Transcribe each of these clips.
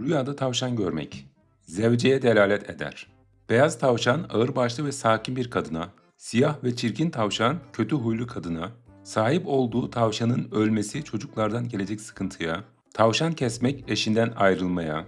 Rüyada tavşan görmek. Zevceye delalet eder. Beyaz tavşan ağırbaşlı ve sakin bir kadına, siyah ve çirkin tavşan kötü huylu kadına, sahip olduğu tavşanın ölmesi çocuklardan gelecek sıkıntıya, tavşan kesmek eşinden ayrılmaya,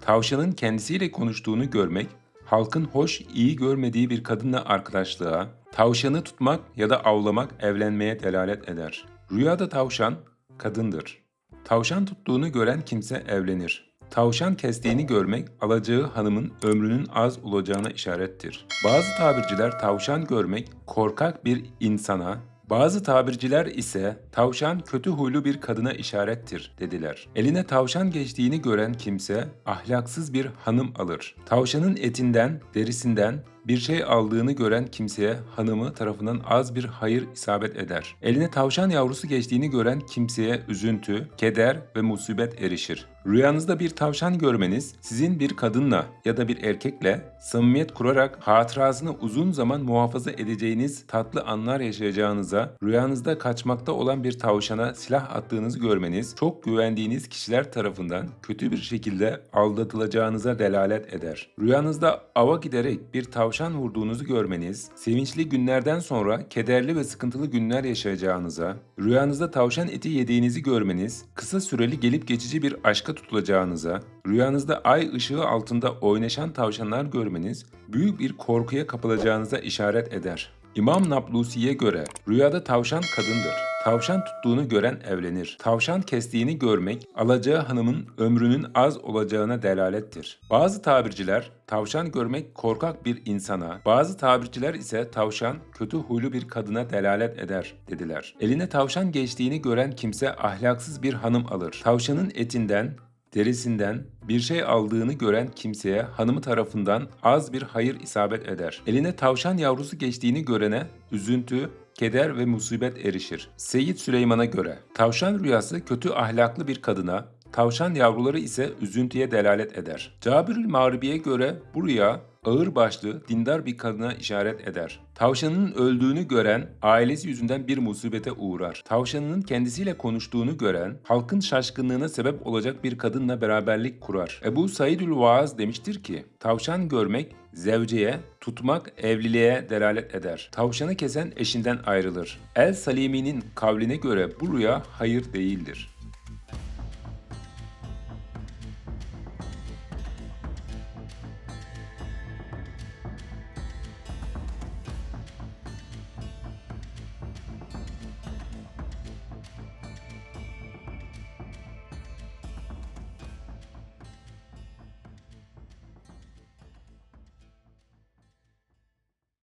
tavşanın kendisiyle konuştuğunu görmek, halkın hoş, iyi görmediği bir kadınla arkadaşlığa, tavşanı tutmak ya da avlamak evlenmeye delalet eder. Rüyada tavşan kadındır. Tavşan tuttuğunu gören kimse evlenir. Tavşan kestiğini görmek alacağı hanımın ömrünün az olacağına işarettir. Bazı tabirciler tavşan görmek korkak bir insana, bazı tabirciler ise tavşan kötü huylu bir kadına işarettir dediler. Eline tavşan geçtiğini gören kimse ahlaksız bir hanım alır. Tavşanın etinden, derisinden bir şey aldığını gören kimseye hanımı tarafından az bir hayır isabet eder. Eline tavşan yavrusu geçtiğini gören kimseye üzüntü, keder ve musibet erişir. Rüyanızda bir tavşan görmeniz sizin bir kadınla ya da bir erkekle samimiyet kurarak hatırasını uzun zaman muhafaza edeceğiniz tatlı anlar yaşayacağınıza, rüyanızda kaçmakta olan bir tavşana silah attığınızı görmeniz çok güvendiğiniz kişiler tarafından kötü bir şekilde aldatılacağınıza delalet eder. Rüyanızda ava giderek bir tavşan vurduğunuzu görmeniz, sevinçli günlerden sonra kederli ve sıkıntılı günler yaşayacağınıza, rüyanızda tavşan eti yediğinizi görmeniz, kısa süreli gelip geçici bir aşka tutulacağınıza, rüyanızda ay ışığı altında oynaşan tavşanlar görmeniz, büyük bir korkuya kapılacağınıza işaret eder. İmam Nablusi'ye göre rüyada tavşan kadındır. Tavşan tuttuğunu gören evlenir. Tavşan kestiğini görmek, alacağı hanımın ömrünün az olacağına delalettir. Bazı tabirciler tavşan görmek korkak bir insana, bazı tabirciler ise tavşan kötü huylu bir kadına delalet eder dediler. Eline tavşan geçtiğini gören kimse ahlaksız bir hanım alır. Tavşanın etinden, derisinden bir şey aldığını gören kimseye hanımı tarafından az bir hayır isabet eder. Eline tavşan yavrusu geçtiğini görene üzüntü, keder ve musibet erişir. Seyyid Süleyman'a göre tavşan rüyası kötü ahlaklı bir kadına, tavşan yavruları ise üzüntüye delalet eder. Cabirül Mağribi'ye göre bu rüya ağır başlı, dindar bir kadına işaret eder. Tavşanın öldüğünü gören ailesi yüzünden bir musibete uğrar. Tavşanının kendisiyle konuştuğunu gören halkın şaşkınlığına sebep olacak bir kadınla beraberlik kurar. Ebu Saidül Vaaz demiştir ki, tavşan görmek zevceye, tutmak evliliğe delalet eder. Tavşanı kesen eşinden ayrılır. El Salimi'nin kavline göre bu rüya hayır değildir.